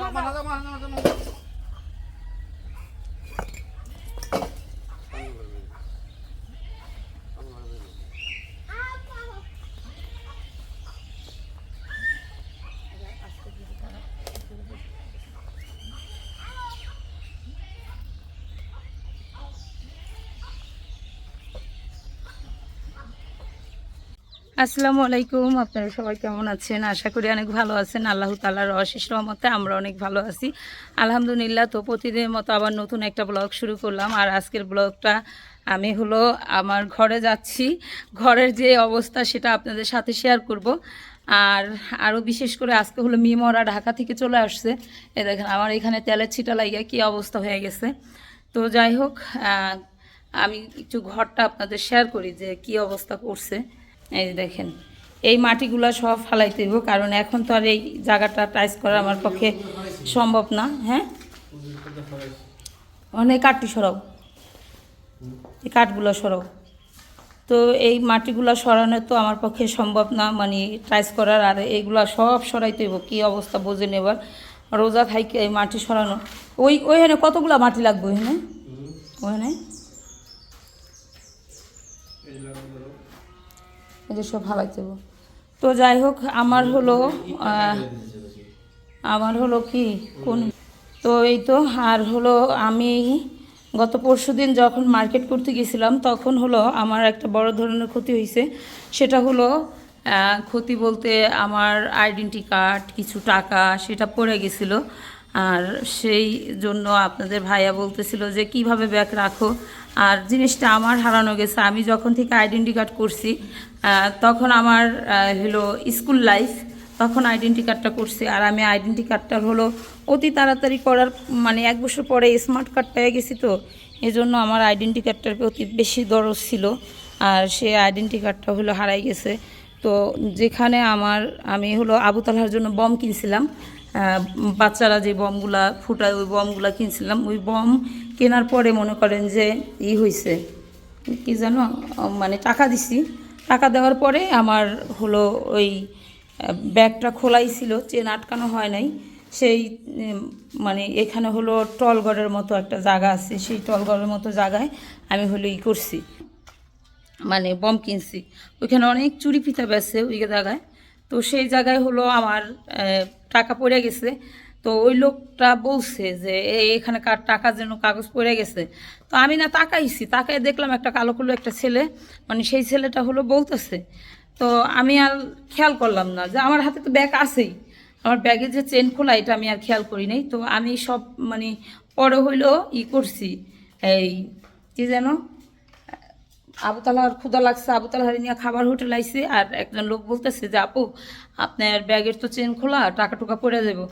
了，马上到，马上，আসসালামু আলাইকুম, আপনারা সবাই কেমন আছেন? আশা করি অনেক ভালো আছেন। আল্লাহ তালার অশেষ রহমতে আমরা অনেক ভালো আছি। আলহামদুলিল্লাহ তো প্রতিদিনের মতো আবার নতুন একটা ব্লগ শুরু করলাম। আর আজকের ব্লগটা আমি হলো আমার ঘরে যাচ্ছি। ঘরের যে অবস্থা সেটা আপনাদের সাথে শেয়ার করব। আর আরও বিশেষ করে আজকে হলো মিমরা ঢাকা থেকে চলে আসছে। এ দেখেন, আমার এখানে তেলের ছিটা লাগিয়ে কী অবস্থা হয়ে গেছে। তো যাই হোক আমি একটু ঘরটা আপনাদের শেয়ার করি যে কি অবস্থা করছে। এই যে দেখেন, এই মাটিগুলো সব ফালাইতে হইব কারণ এখন তো আর এই জায়গাটা টাইস করা আমার পক্ষে সম্ভব না হ্যাঁ? অনেক কাঠটি সরাও। এই কাঠগুলো সরাও। তো এই মাটিগুলো সরানো তো আমার পক্ষে সম্ভব না মানে টাইস করার, আর এইগুলা সব সরাইতে হইব, কী অবস্থা বোঝে নেবার রোজা খাইকে এই মাটি সরানো। ওই, ওইখানে কতগুলো মাটি লাগবে ওইখানে? ওইখানে? এটা সব হালাইতে হইব। তো যাই হোক, আমার হলো আমার হলো কি, কোন, তো এই তো, আর হলো আমি গত পরশু দিন যখন মার্কেট করতে গেছিলাম, তখন হলো আমার একটা বড় ধরনের ক্ষতি হয়েছে সেটা হলো ক্ষতি বলতে আমার আইডেন্টি কার্ড, কিছু টাকা, সেটা পড়ে গেছিল আর সেই জন্য আপনাদের ভাইয়া বলতেছিল যে কীভাবে ব্যাগ রাখো। আর জিনিসটা আমার হারানো গেছে। আমি যখন থেকে আইডেন্টি কার্ড করছি তখন আমার হলো স্কুল লাইফ তখন আইডেন্টি কার্ডটা করছি। আর আমি আইডেন্টি কার্ডটা হলো অতি তাড়াতাড়ি করার মানে এক বছর পরে স্মার্ট কার্ড পেয়ে গেছি তো। এজন্য আমার আইডেন্টি কার্ডটার প্রতি বেশি দরজ ছিল। আর সে আইডেন্টি কার্ডটা হলো হারাই গেছে। তো যেখানে আমার, আমি হলো আবুতালহার জন্য বম কিনছিলাম। বাচ্চারা যে বমগুলা ফুটায়, ওই বমগুলা কিনছিলাম। ওই বম কেনার পরে মনে করেন যে ই হয়েছে কি জানো মানে টাকা দিছি। টাকা দেওয়ার পরে আমার হলো ওই ব্যাগটা খোলাই ছিল, চেন আটকানো হয় নাই। সেই মানে এখানে হলো টলঘরের মতো একটা জায়গা আছে। সেই টলঘরের মতো জায়গায় আমি হলো ই করছি। মানে বম কিনছি। ওইখানে অনেক চুরি পিতা বেছে ওই জায়গায়। তো সেই জায়গায় হলো আমার টাকা পড়ে গেছে। তো ওই লোকটা বলছে যে এখানে কার টাকা যেন কাগজ পড়ে গেছে? তো আমি না তাকাইছি তাকাই দেখলাম একটা কালো কালো একটা ছেলে মানে সেই ছেলেটা হলো বলতেছে। তো আমি আর খেয়াল করলাম না যে আমার হাতে তো ব্যাগ আছেই। আমার ব্যাগে যে চেন খোলা, এটা আমি আর খেয়াল করি নাই। তো আমি সব মানে পরে হইল ই করছি, এই কি যেন আবুতালার ক্ষুদা লাগছে আবুতালাহারি নিয়ে খাবার হোটেল আইছে, আর একজন লোক বলতেছে যে, আপু আপনার ব্যাগের তো চেন খোলা টাকা টুকা পড়ে দেবো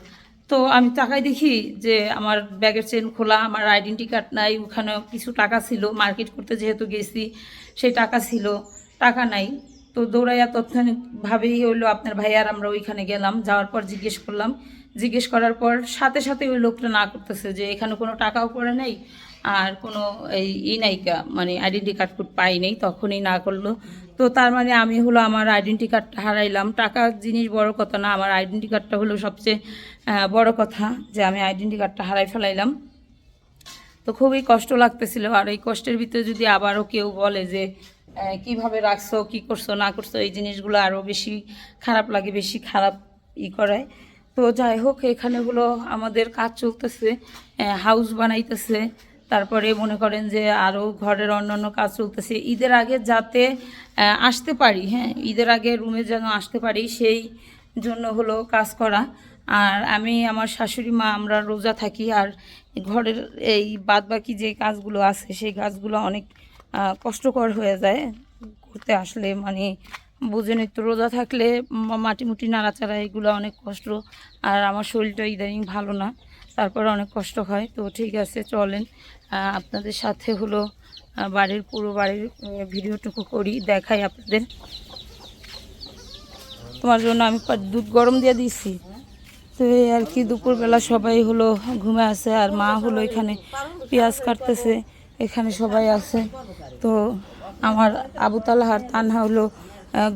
তো আমি টাকায় দেখি যে আমার ব্যাগের চেন খোলা, আমার আইডেন্টি কার্ড নাই ওখানে কিছু টাকা ছিল, মার্কেট করতে যেহেতু গেছি, সেই টাকা ছিল, টাকা নাই। তো দৌড়াইয়া তৎক্ষণিকভাবেই হইল আপনার ভাই আর আমরা ওইখানে গেলাম, যাওয়ার পর জিজ্ঞেস করলাম। জিজ্ঞেস করার পর সাথে সাথে ওই লোকটা না করতেছে যে এখানে কোনো টাকাও পড়ে নেই, আর কোনো এই ই নাইকা মানে আইডেন্টি কার্ড পাই নেই, তখনই না করল। তো তার মানে আমি হলো আমার আইডেন্টি কার্ডটা হারাইলাম। টাকা জিনিস বড় কথা না, আমার আইডেন্টি কার্ডটা হলো সবচেয়ে বড় কথা যে আমি আইডেন্টি কার্ডটা হারাই ফেলাইলাম। তো খুবই কষ্ট লাগতেছিল আর এই কষ্টের ভিতরে যদি আবারও কেউ বলে যে কীভাবে রাখছো, কি করছ, না করছ, এই জিনিসগুলো আরও বেশি খারাপ লাগে, বেশি খারাপ ই করায়। তো যাই হোক, এখানে হলো আমাদের কাজ চলতেছে হাউস বানাইতেছে। তারপরে মনে করেন যে আরও ঘরের অন্যান্য কাজ চলতেছে। ঈদের আগে যাতে আসতে পারি হ্যাঁ ঈদের আগে রুমে যেন আসতে পারি, সেই জন্য হলো কাজ করা। আর আমি আমার শাশুড়ি মা, আমরা রোজা থাকি, আর ঘরের এই বাদবাকি যে কাজগুলো আছে, সেই কাজগুলো অনেক কষ্টকর হয়ে যায়। করতে আসলে মানে বুঝেনি তো রোজা থাকলে মাটি মুটি নাড়াচাড়া, এগুলো অনেক কষ্ট। আর আমার শরীরটা ইদানিং ভালো না, তারপরে অনেক কষ্ট হয়। তো ঠিক আছে, চলেন। আপনাদের সাথে হলো বাড়ির পুরো বাড়ির ভিডিওটুকু করি, দেখাই আপনাদের। তোমার জন্য আমি দুধ গরম দিয়ে দিয়েছি। তো আর কি, দুপুরবেলা সবাই হলো ঘুমে আছে, আর মা হলো এখানে পেঁয়াজ কাটতেছে, এখানে সবাই আছে। তো আমার আবু তালাহার তানহা হলো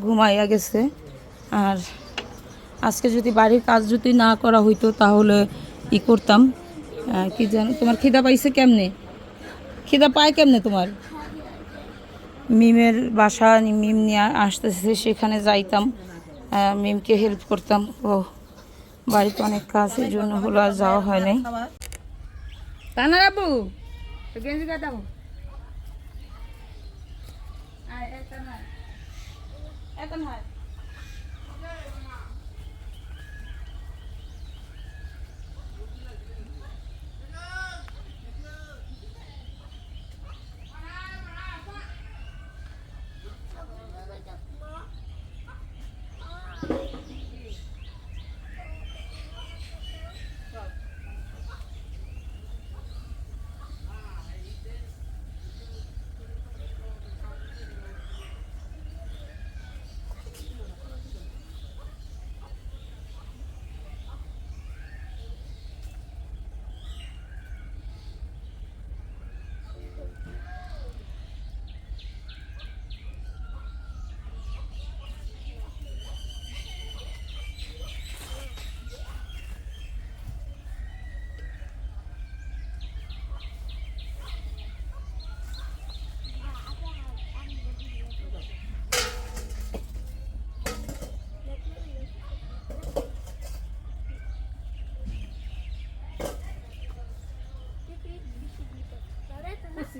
ঘুমাইয়া গেছে। আর আজকে যদি বাড়ির কাজ যদি না করা হইতো, তাহলে ই করতাম। কি জানো, তোমার খিদা পাইছে কেমনে? খিদা পায় কেমনে তোমার? মিমের বাসা মিম নিয়ে আসতেছে সেখানে যাইতাম। মিমকে হেল্প করতাম। ও বাড়িতে অনেক কাজ এই জন্য হলো আর যাওয়া হয় নাই। গেঞ্জি কাটাবো এখন হয়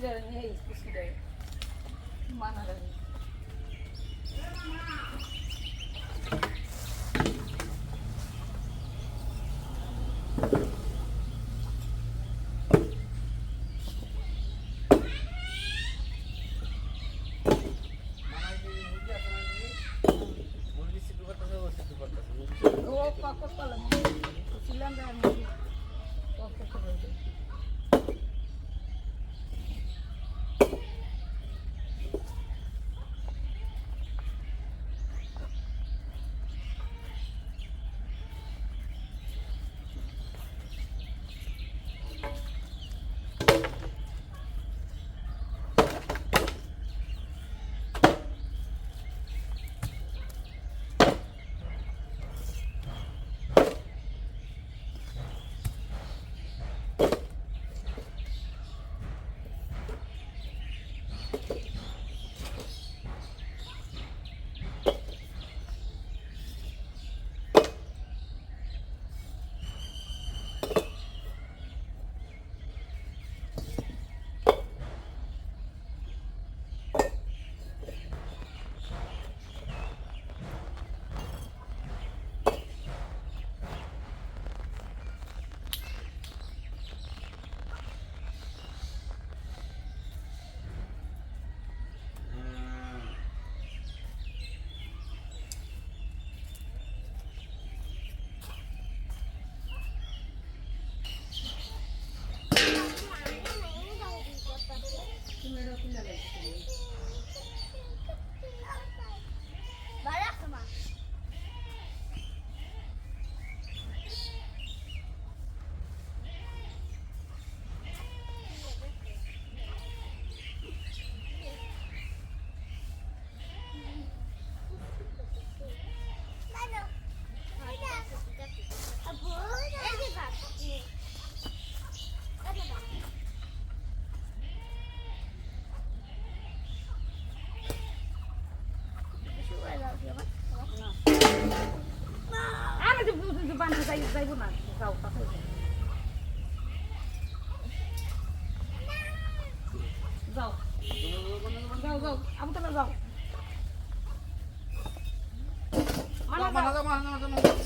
আমি বান্ধা যাই যাইব না যাও তাড়াতাড়ি যাও যাও যাও আবু তালা যাও মানা যাও।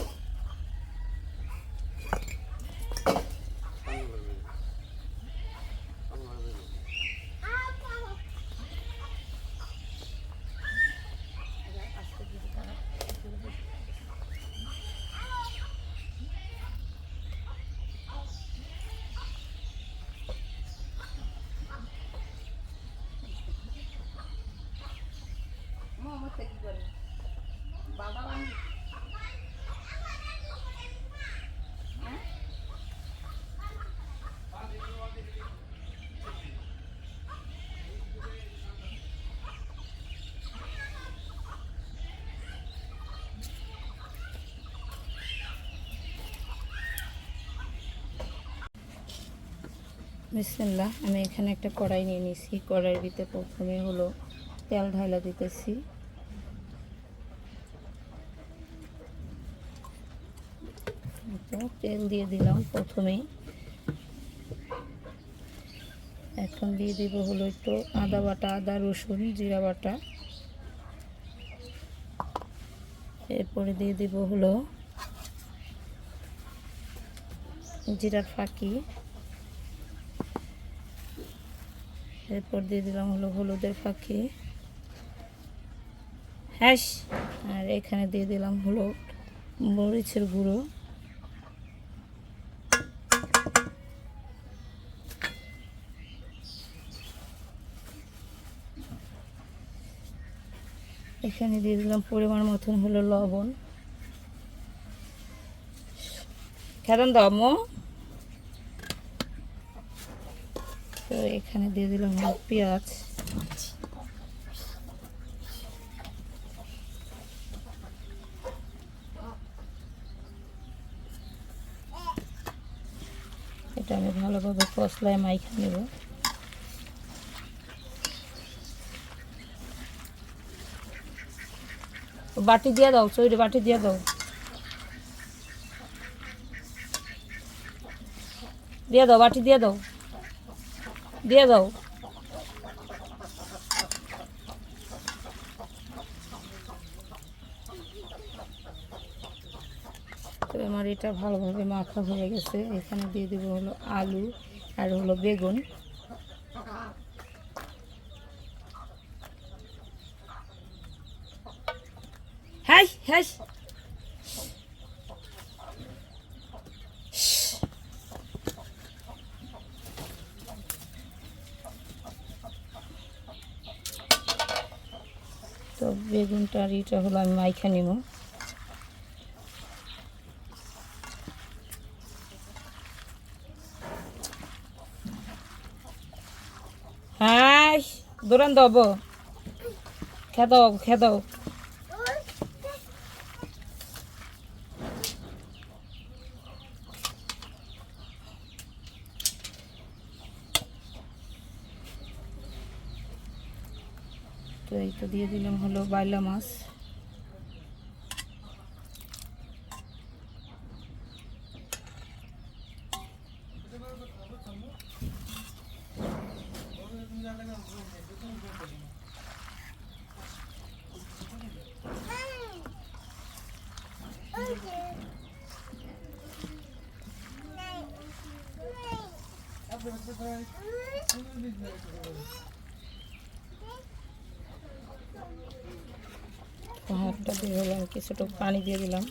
মোহাম্মদ কি করে বাবা আমি বিসমিল্লাহ, আমি এখানে একটা কড়াই নিয়ে নিছি কড়াইয়ের ভিতরে প্রথমে হলো তেল ঢাইলা দিতেছি। তেল দিয়ে দিলাম প্রথমেই এখন দিয়ে দিব হলো একটু আদা বাটা, আদা, রসুন, জিরা বাটা। এরপরে দিয়ে দিব হলো জিরার ফাঁকি। এরপর দিয়ে দিলাম হলো হলুদের ফাঁকি। হ্যাঁ আর এখানে দিয়ে দিলাম হলো মরিচের গুঁড়ো। এখানে দিয়ে দিলাম পরিমাণ মতন হলো লবণ। খেতেন দাও তো এখানে দিয়ে দিলাম পেঁয়াজ। এটা আমি ভালোভাবে কষলায় মাইখা নেব। বাটি দিয়ে দাও, চৈরে বাটি দিয়ে দাও। দিয়ে দাও, বাটি দিয়ে দাও। দিয়ে দাও। তো আমার এটা ভালোভাবে মাখা হয়ে গেছে। এখানে দিয়ে দেবো হলো আলু আর হলো বেগুন। হ্যাঁ হ্যাঁ তো বেগুনটা আর এটা হলো আমি মাইখা নিব হ্যাঁ দৌড়ান দেব খেদাও খেদাও তো এই তো দিয়ে দিলাম হলো বাইলা মাছ। হাফটা দিয়ে হলো কিছুটা পানি দিয়ে দিলাম।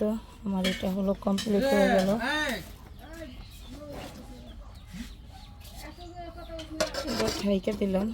তো আমার এটা হলো কমপ্লিট হয়ে গেল। খাইকে দিলাম।